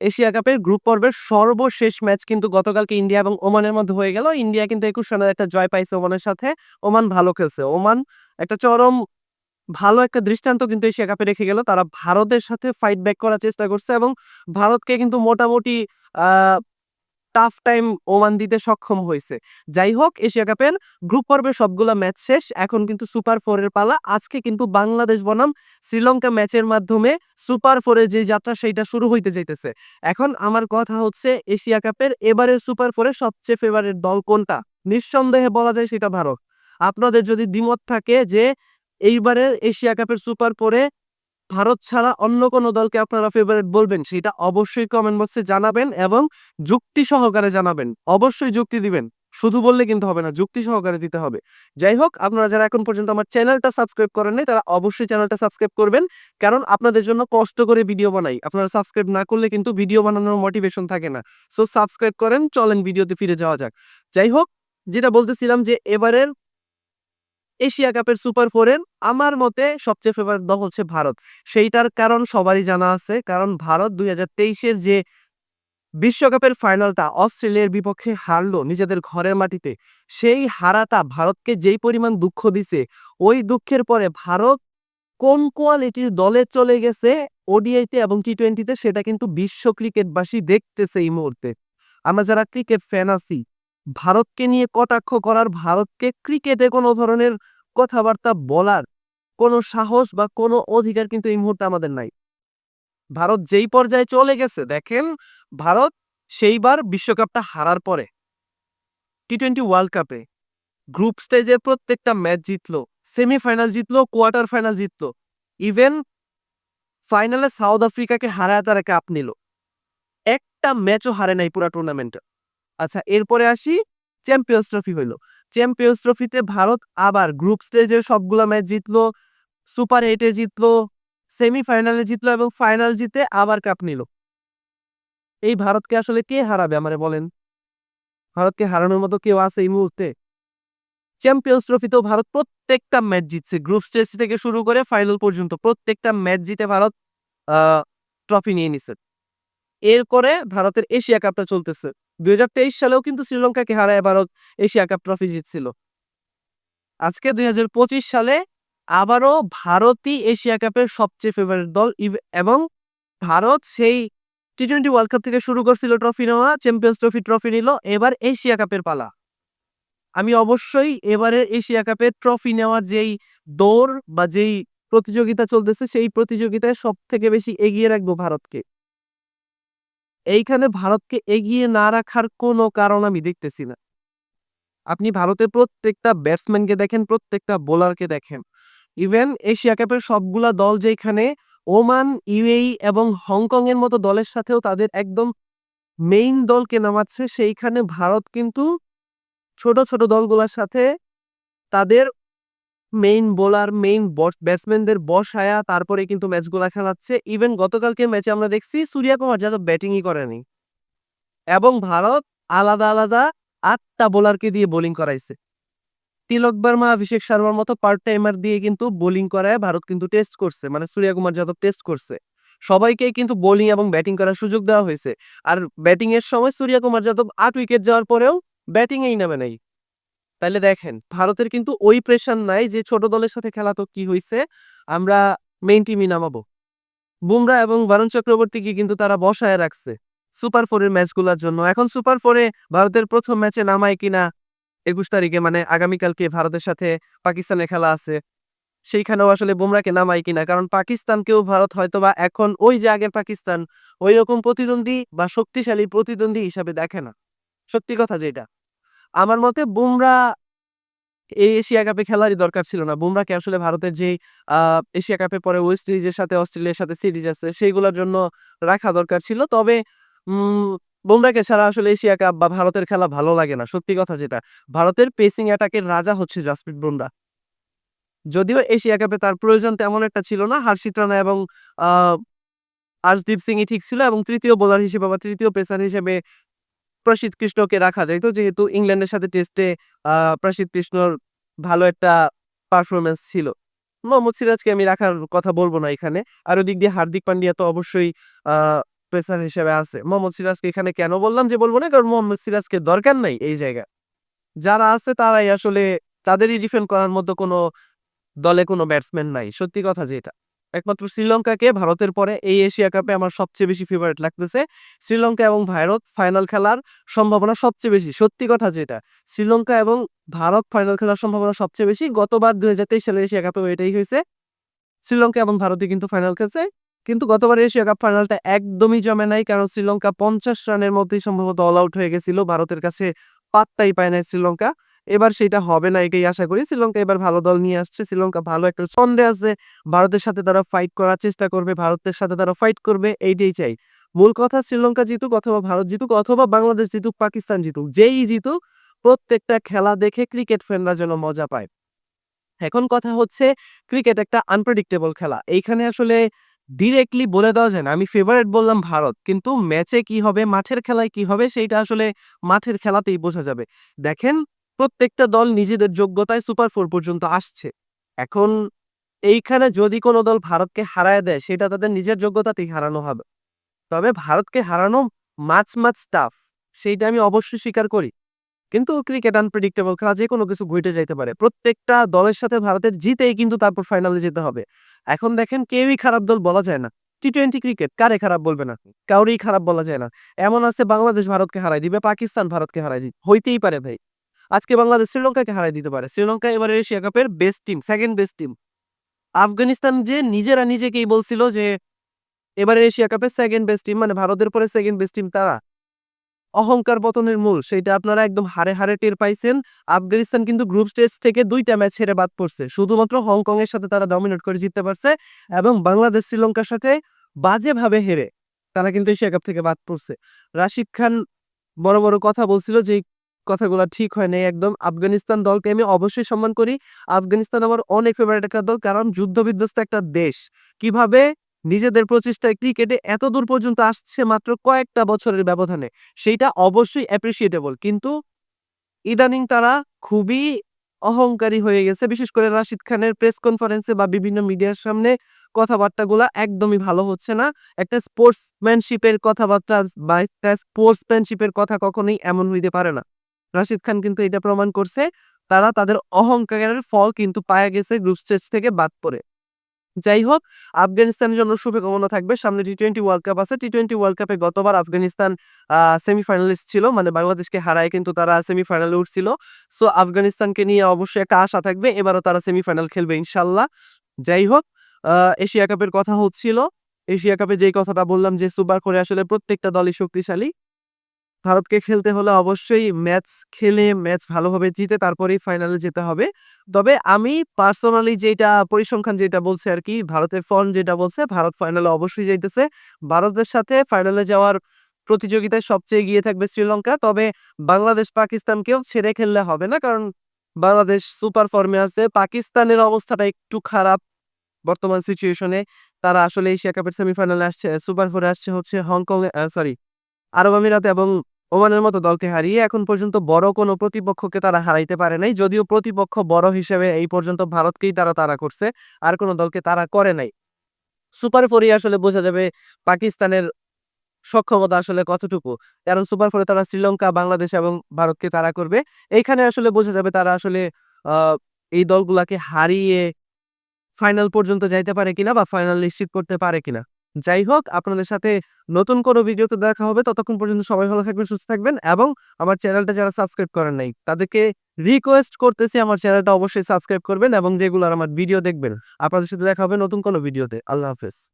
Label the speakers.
Speaker 1: Asia কাপের group পর্বের সর্বশেষ ম্যাচ কিন্তু গতকালকে ইন্ডিয়া এবং ওমানের মধ্যে হয়ে গেল। ইন্ডিয়া কিন্তু একুশ রানের একটা জয় পাইছে ওমানের সাথে। ওমান ভালো খেলছে। ওমান একটা চরম ভালো একটা দৃষ্টান্ত কিন্তু এশিয়া কাপে রেখে গেল। তারা ভারতের সাথে ফাইট ব্যাক করার চেষ্টা করছে এবং ভারতকে কিন্তু মোটামুটি টাফ টাইম ওমান দিতে সক্ষম হয়েছে। যাই হোক, এশিয়া কাপের গ্রুপ পর্বের সবগুলা ম্যাচ শেষ। এখন কিন্তু সুপার ফোরের পালা। আজকে কিন্তু বাংলাদেশ বনাম শ্রীলঙ্কা ম্যাচের মাধ্যমে সুপার ফোরের যে যাত্রা, সেইটা শুরু হইতে যাইতেছে। এখন আমার কথা হচ্ছে, এশিয়া কাপের এবারের সুপার ফোরে সবচেয়ে ফেভারিট দল কোনটা? নিঃসন্দেহে বলা যায় সেটা ভারত। আপনাদের যদি দ্বিমত থাকে যে এইবারের এশিয়া কাপের সুপার ফোরে ভারত ছাড়া অন্য কোনো দলকে আপনারা ফেভারিট বলবেন, সেটা অবশ্যই কমেন্ট বক্সে জানাবেন এবং যুক্তি সহকারে জানাবেন। অবশ্যই যুক্তি দিবেন। শুধু বললে কিন্তু হবে না, যুক্তি সহকারে দিতে হবে। যাই হোক, আপনারা যারা এখন পর্যন্ত আমার চ্যানেলটা সাবস্ক্রাইব করেন নাই তারা অবশ্যই চ্যানেলটা সাবস্ক্রাইব করবেন, কারণ আপনাদের জন্য কষ্ট করে ভিডিও বানাই। আপনারা সাবস্ক্রাইব না করলে কিন্তু ভিডিও বানানোর মোটিভেশন থাকে না। সো সাবস্ক্রাইব করেন, চলেন ভিডিওতে ফিরে যাওয়া যাক। যাই হোক, যেটা বলতেছিলাম যে, এবারের এশিয়া কাপের সুপার ফোরের আমার মতে সবচেয়ে ফেভারিট দল হচ্ছে ভারত। সেইটার কারণ সবারই জানা আছে, কারণ ভারত দুই হাজার তেইশের যে বিশ্বকাপের ফাইনালটা অস্ট্রেলিয়ার বিপক্ষে হারলো নিজেদের ঘরের মাটিতে, সেই হারাটা ভারতকে যেই পরিমাণ দুঃখ দিছে, ওই দুঃখের পরে ভারত কোন কোয়ালিটির দলে চলে গেছে ওডিআইতে এবং টি টোয়েন্টিতে সেটা কিন্তু বিশ্ব ক্রিকেটবাসী দেখতেছে এই মুহূর্তে। আমরা যারা ক্রিকেট ফ্যান আছি ভারতকে নিয়ে কটাক্ষ করার, ভারতকে ক্রিকেটে কোনো ধরনের কথাবার্তা বলার কোনো সাহস বা কোনো অধিকার কিন্তু এই মুহূর্তে আমাদের নাই। ভারত যেই পর্যায়ে চলে গেছে, দেখেন ভারত সেইবার বিশ্বকাপটা হারার পরে টি টোয়েন্টি ওয়ার্ল্ড কাপে গ্রুপ স্টেজের প্রত্যেকটা ম্যাচ জিতলো সেমিফাইনাল জিতলো কোয়ার্টার ফাইনাল জিতলো ইভেন ফাইনালে সাউথ আফ্রিকাকে হারায় তারা কাপ নিল। একটা ম্যাচও হারে নাই পুরা টুর্নামেন্টে আচ্ছা এরপরে আসি চ্যাম্পিয়ন্স ট্রফি হইল। চ্যাম্পিয়ন্স ট্রফিতে ভারত আবার গ্রুপ স্টেজের সবগুলো ম্যাচ জিতলো সুপার এইটে জিতলো সেমিফাইনালে জিতলো এবং ফাইনাল জিতে আবার কাপ নিল। এই ভারতকে আসলে কে হারাবে আমারে বলেন? ভারতকে হারানোর মতো কেউ আছে এই মুহূর্তে? চ্যাম্পিয়ন্স ট্রফিতেও ভারত প্রত্যেকটা ম্যাচ জিতছে। গ্রুপ স্টেজ থেকে শুরু করে ফাইনাল পর্যন্ত প্রত্যেকটা ম্যাচ জিতে ভারত ট্রফি নিয়ে নিছে। এরপরে ভারতের এশিয়া কাপটা চলতেছে। দুই হাজার তেইশ সালেও কিন্তু শ্রীলঙ্কাকে হারায় ভারত এশিয়া কাপ ট্রফি জিতছিল। আজকে দুই হাজার পঁচিশ সালে আবারও ভারতই এশিয়া কাপের সবচেয়ে ফেভারিট দল এবং ভারত সেই টি টোয়েন্টি ওয়ার্ল্ড কাপ থেকে শুরু করছিল ট্রফি নেওয়া চ্যাম্পিয়ন্স ট্রফি ট্রফি নিল, এবার এশিয়া কাপের পালা। আমি অবশ্যই এবারের এশিয়া কাপের ট্রফি নেওয়ার যেই দৌড় বা যেই প্রতিযোগিতা চলতেছে, সেই প্রতিযোগিতায় সব থেকে বেশি এগিয়ে রাখব ভারতকে। এইখানে ভারতকে এগিয়ে না রাখার কোনো কারণ আমি দেখতেছি না। আপনি ভারতের প্রত্যেকটা ব্যাটসম্যানকে দেখেন, প্রত্যেকটা বোলারকে দেখেন। ইভেন এশিয়া কাপের সবগুলা দল যেখানে ওমান ইউএই এবং হংকং এর মতো দলের সাথেও তাদের একদম মেইন দলকে নামাচ্ছে, সেইখানে ভারত কিন্তু ছোট ছোট দলগুলোর সাথে তাদের মেইন বোলার মেইন ব্যাটসম্যানদের বসায়া তারপরে কিন্তু ম্যাচগুলা খেলাচ্ছে। ইভেন গতকালকে ম্যাচে আমরা দেখছি সূর্যা কুমার যাদব ব্যাটিংই করেনি এবং ভারত আলাদা আলাদা আটটা বোলারকে দিয়ে বোলিং করাইছে। তিলক বর্মা, অভিষেক শর্মার মতো পার্ট টাইমার দিয়ে কিন্তু বোলিং করায় ভারত কিন্তু টেস্ট করছে। মানে সূর্যা কুমার যাদব টেস্ট করছে। সবাইকে কিন্তু বোলিং এবং ব্যাটিং করার সুযোগ দেওয়া হয়েছে। আর ব্যাটিং এর সময় সূর্যা কুমার যাদব আট উইকেট যাওয়ার পরেও ব্যাটিং এই নামে নাই। তাহলে দেখেন, ভারতের কিন্তু ওই প্রেশার নাই যে ছোট দলের সাথে খেলা তো কি হয়েছে আমরা মেইন টিমই নামাবো। বুমরা এবং বরুণ চক্রবর্তীকে কিন্তু তারা বসায় রাখছে সুপার ফোরের ম্যাচগুলোর জন্য। এখন সুপার ফোরে ভারতের প্রথম ম্যাচে নামায় কিনা একুশ তারিখে মানে আগামীকালকে ভারতের সাথে পাকিস্তানের খেলা আছে, সেইখানেও আসলে বুমরাকে নামাই কিনা। কারণ পাকিস্তানকেও ভারত হয়তোবা এখন ওই যে আগের পাকিস্তান ওই রকম প্রতিদ্বন্দ্বী বা শক্তিশালী প্রতিদ্বন্দ্বী হিসাবে দেখে না। সত্যি কথা যেটা। আমার মতে বুমরা এই এশিয়া কাপে খেলারই দরকার ছিল না। বুমরাকে আসলে ভারতের যে এশিয়া কাপে পরে ওয়েস্ট ইন্ডিজের সাথে, অস্ট্রেলিয়ার সাথে সিরিজ আছে, সেইগুলোর জন্য রাখা দরকার ছিল। তবে বুমরাকে ছাড়া আসলে এশিয়া কাপ বা ভারতের খেলা ভালো লাগে না। সত্যি কথা যেটা, ভারতের পেসিং অ্যাটাকের রাজা হচ্ছে জাসপ্রীত বুমরা। যদিও এশিয়া কাপে তার প্রয়োজন তেমন একটা ছিল না, হার্ষিত রানা এবং আর্শদীপ সিংই ঠিক ছিল এবং তৃতীয় বোলার হিসেবে বা তৃতীয় পেসার হিসেবে প্রসিদ্ধ কৃষ্ণকে রাখা যাইতো যেহেতু ইংল্যান্ডের সাথে টেস্টে প্রসিদ্ধ কৃষ্ণর ভালো একটা পারফরমেন্স ছিল। মোহাম্মদ সিরাজকে আমি রাখার কথা বলব না এখানে। আর ওদিক দিয়ে হার্দিক পান্ডিয়া তো অবশ্যই পেসার হিসেবে আছে। মোহাম্মদ সিরাজকে এখানে কেন বললাম যে বলব না? কারণ মোহাম্মদ সিরাজকে দরকার নাই এই জায়গা যারা আছে তারাই আসলে তাদেরই ডিফেন্ড করার মতো কোনো দলে কোনো ব্যাটসম্যান নাই। সত্যি কথা যেটা একমাত্র শ্রীলঙ্কাকে ভারতের পরে এই এশিয়া কাপে আমার সবচেয়ে বেশি ফেভারিট লাগতেছে। শ্রীলঙ্কা এবং ভারত ফাইনাল খেলার সম্ভাবনা সবচেয়ে বেশি। সত্যি কথা যেটা, শ্রীলঙ্কা এবং ভারত ফাইনাল খেলার সম্ভাবনা সবচেয়ে বেশি। গতবার দুই হাজার তেইশ সালে এশিয়া কাপে এটাই হয়েছে। শ্রীলঙ্কা এবং ভারতই কিন্তু ফাইনাল খেলছে। কিন্তু গতবার এশিয়া কাপ ফাইনালটা একদমই জমে নাই। কারণ শ্রীলঙ্কা পঞ্চাশ রানের মধ্যেই সম্ভবত অল আউট হয়ে গেছিল। ভারতের কাছে পাত্তাই পায় নাই শ্রীলঙ্কা। এবার সেটা হবে না এটাই আশা করি। শ্রীলঙ্কা এবার ভালো দল নিয়ে আসছে। শ্রীলঙ্কা ভালো একটা ছন্দে আছে। ভারতের সাথে তারা ফাইট করার চেষ্টা করবে। ভারতের সাথে তারা ফাইট করবে। এইটাই চাই। মূল কথা শ্রীলঙ্কা জিতুক অথবা ভারত জিতুক অথবা বাংলাদেশ জিতুক, পাকিস্তান জিতুক। যেই জিতুক, প্রত্যেকটা খেলা দেখে ক্রিকেট ফ্যানরা যেন মজা পায়। এখন কথা হচ্ছে ক্রিকেট একটা আনপ্রেডিক্টেবল খেলা। এইখানে আসলে ডিরেক্টলি বলে দেওয়া যায় না। আমি ফেভারিট বললাম ভারত। কিন্তু ম্যাচে কি হবে, মাঠের খেলায় কি হবে, সেইটা আসলে মাঠের খেলাতেই বোঝা যাবে। দেখেন, প্রত্যেকটা দল নিজেদের যোগ্যতায় সুপার ফোর পর্যন্ত আসছে। এখন এইখানে যদি কোনো দল ভারতকে হারায় দেয়, সেটা তাদের নিজের যোগ্যতাতেই হারানো হবে। তবে ভারতকে হারানো মাছ মাছ টাফ সেইটা আমি অবশ্যই স্বীকার করি। কিন্তু ক্রিকেট আনপ্রেডিক্টেবল খেলা যে কোনো কিছু ঘটে যাইতে পারে। প্রত্যেকটা দলের সাথে ভারতের জিতেই কিন্তু তারপর ফাইনালে যেতে হবে। এখন দেখেন কেউই খারাপ দল বলা যায় না। টি টোয়েন্টি ক্রিকেট কারে খারাপ বলবে না? কাউরেই খারাপ বলা যায় না। এমন আছে বাংলাদেশ ভারতকে হারাই দিবে, পাকিস্তান ভারতকে হারাই দিবে। হইতেই পারে ভাই। আজকে বাংলাদেশ শ্রীলঙ্কাকে হারাই দিতে পারে। শ্রীলঙ্কা এবারে এশিয়া কাপের best team second best team Afghanistan যে নিজেরা নিজেকেই বলছিল যে, এবারে এশিয়া কাপের সেকেন্ড বেস্ট টিম মানে ভারতের পরে সেকেন্ড বেস্ট টিম তারা। অহংকার পতনের মূল সেটা আপনারা একদম হারে হারে টের পাইছেন। আফগানিস্তান কিন্তু গ্রুপ স্টেজ থেকে দুইটা ম্যাচ হেরে বাদ পড়ছে। শুধুমাত্র হংকং এর সাথে তারা ডমিনেট করে জিততে পারছে এবং বাংলাদেশ, শ্রীলঙ্কার সাথে বাজেভাবে হেরে তারা কিন্তু এশিয়া কাপ থেকে বাদ পড়ছে। রাশিদ খান বড় বড় কথা বলছিল যে, কথাগুলো ঠিক হয় নাই একদম। আফগানিস্তান দলকে আমি অবশ্যই সম্মান করি। আফগানিস্তান আমার অনেক ফেভারিট একটা দল, কারণ যুদ্ধবিধ্বস্ত একটা দেশ। কীভাবে নিজেদের প্রচেষ্টায় ক্রিকেটে এত দূর পর্যন্ত আসছে মাত্র কয়েকটা বছরের ব্যবধানে। সেইটা অবশ্যই অ্যাপ্রিসিয়েটেবল কিন্তু ইদানিং তারা খুবই অহংকারী হয়ে গেছে। বিশেষ করে রাশিদ খানের প্রেস কনফারেন্সে বা বিভিন্ন মিডিয়ার সামনে কথাবার্তাগুলা একদমই ভালো হচ্ছে না। একটা স্পোর্টসম্যানশিপের কথাবার্তা বা একটা স্পোর্টসম্যানশিপের কথা কখনোই এমন হইতে পারে না। রাশিদ খান কিন্তু এটা প্রমাণ করছে, তারা তাদের অহংকারের ফল কিন্তু পায়া গেছে গ্রুপ স্টেজ থেকে বাদ পড়ে। যাই হোক, আফগানিস্তানের জন্য শুভকামনা থাকবে। সামনে টি টোয়েন্টি ওয়ার্ল্ড কাপ আছে। টি টোয়েন্টি ওয়ার্ল্ড কাপে গতবার আফগানিস্তান সেমিফাইনালিস্ট ছিল মানে বাংলাদেশকে হারায় কিন্তু তারা সেমিফাইনালে উঠছিল। সো আফগানিস্তানকে নিয়ে অবশ্যই একটা আশা থাকবে। এবারও তারা সেমিফাইনাল খেলবে ইনশাল্লাহ যাই হোক এশিয়া কাপের কথা হচ্ছিল। এশিয়া কাপে যেই কথাটা বললাম যে, সুপার করে আসলে প্রত্যেকটা দলই শক্তিশালী। ভারতকে খেলতে হলে অবশ্যই ম্যাচ খেলে ম্যাচ ভালোভাবে জিতে তারপরেই ফাইনালে যেতে হবে। তবে আমি পার্সোনালি যেটা পরিসংখ্যান যেটা বলছে আর কি, ভারতের ফর্ম যেটা বলছে, ভারত ফাইনালে অবশ্যই যাইতেছে। ভারতের সাথে ফাইনালে যাওয়ার প্রতিযোগিতায় সবচেয়ে এগিয়ে থাকবে শ্রীলঙ্কা। তবে বাংলাদেশ পাকিস্তানকেও ছেড়ে খেললে হবে না, কারণ বাংলাদেশ সুপার ফর্মে আছে। পাকিস্তানের অবস্থাটা একটু খারাপ বর্তমান সিচুয়েশনে তারা আসলে এশিয়া কাপের সেমিফাইনালে আসছে, সুপার ফোরে আসছে হচ্ছে হংকং সরি আরব আমিরাত এবং ওমানের মতো দলকে হারিয়ে এখন পর্যন্ত বড় কোনো প্রতিপক্ষকে তারা হারাইতে পারে নাই, যদিও প্রতিপক্ষ বড় হিসেবে এই পর্যন্ত ভারতকেই তারা তারা করছে, আর কোনো দলকে তারা করে নাই। সুপার ফোরে আসলে বোঝা যাবে পাকিস্তানের সক্ষমতা আসলে কতটুকু, কারণ সুপার ফোরে তারা শ্রীলঙ্কা, বাংলাদেশ এবং ভারতকে তারা করবে। এইখানে আসলে বোঝা যাবে তারা আসলে এই দলগুলাকে হারিয়ে ফাইনাল পর্যন্ত যাইতে পারে কিনা বা ফাইনাল নিশ্চিত করতে পারে কিনা। যাই হোক, আপনাদের সাথে নতুন কোনো ভিডিওতে দেখা হবে। ততক্ষণ পর্যন্ত সবাই ভালো থাকবেন, সুস্থ থাকবেন এবং আমার চ্যানেলটা যারা সাবস্ক্রাইব করেন নাই, তাদেরকে রিকোয়েস্ট করতেছি আমার চ্যানেলটা অবশ্যই সাবস্ক্রাইব করবেন এবং রেগুলার আমার ভিডিও দেখবেন। আপনাদের সাথে দেখা হবে নতুন কোনো ভিডিওতে। আল্লাহ হাফেজ।